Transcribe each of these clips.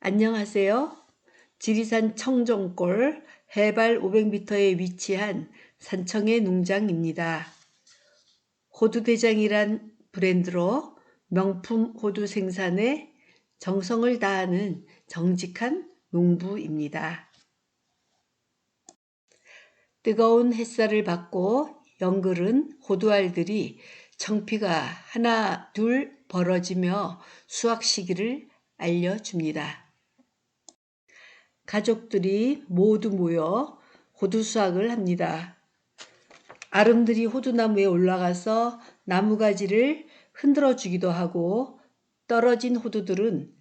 안녕하세요. 지리산 청정골 해발 500m에 위치한 산청의 농장입니다. 호두대장이란 브랜드로 명품 호두 생산에 정성을 다하는 정직한 농부입니다. 뜨거운 햇살을 받고 연글은 호두알들이 청피가 하나 둘 벌어지며 수확 시기를 알려줍니다. 가족들이 모두 모여 호두 수확을 합니다. 아름들이 호두나무에 올라가서 나무가지를 흔들어 주기도 하고 떨어진 호두들은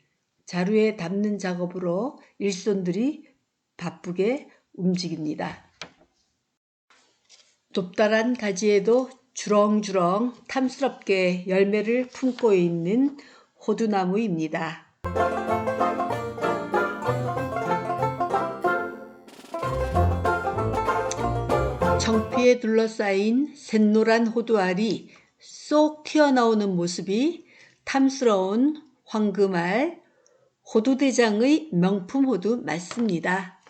자루에 담는 작업으로 일손들이 바쁘게 움직입니다. 돕다란 가지에도 주렁주렁 탐스럽게 열매를 품고 있는 호두나무입니다. 청피에 둘러싸인 샛노란 호두알이 쏙 튀어나오는 모습이 탐스러운 황금알 호두대장의 명품 호두 맞습니다.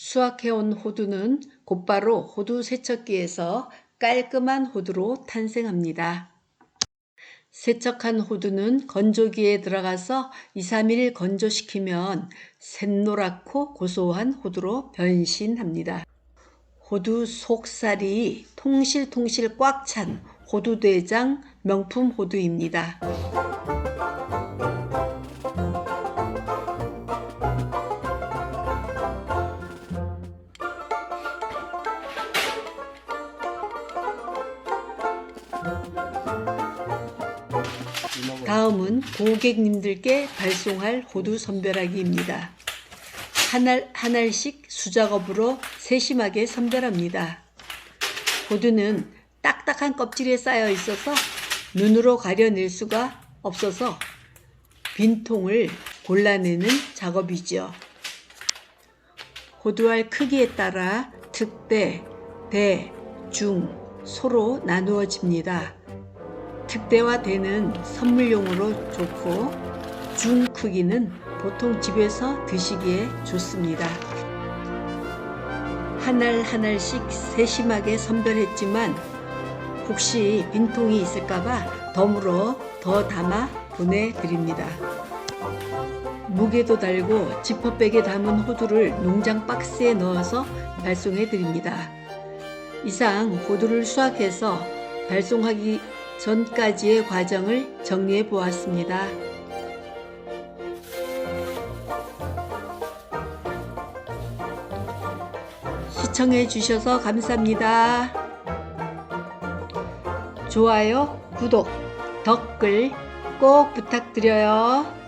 수확해온 호두는 곧바로 호두 세척기에서 깔끔한 호두로 탄생합니다. 세척한 호두는 건조기에 들어가서 2, 3일 건조시키면 샛노랗고 고소한 호두로 변신합니다. 호두 속살이 통실통실 꽉 찬 호두대장 명품 호두입니다. 다음은 고객님들께 발송할 호두 선별하기입니다. 한 알, 한 알씩 수작업으로 세심하게 선별합니다. 호두는 딱딱한 껍질에 쌓여 있어서 눈으로 가려낼 수가 없어서 빈통을 골라내는 작업이죠. 호두알 크기에 따라 특대, 대, 중, 소로 나누어집니다. 특대와 대는 선물용으로 좋고 중 크기는 보통 집에서 드시기에 좋습니다. 한 알 한알씩 세심하게 선별했지만 혹시 빈통이 있을까봐 덤으로 더 담아 보내드립니다. 무게도 달고 지퍼백에 담은 호두를 농장 박스에 넣어서 발송해 드립니다. 이상 호두를 수확해서 발송하기 전까지의 과정을 정리해 보았습니다. 시청해 주셔서 감사합니다. 좋아요, 구독, 댓글 꼭 부탁드려요.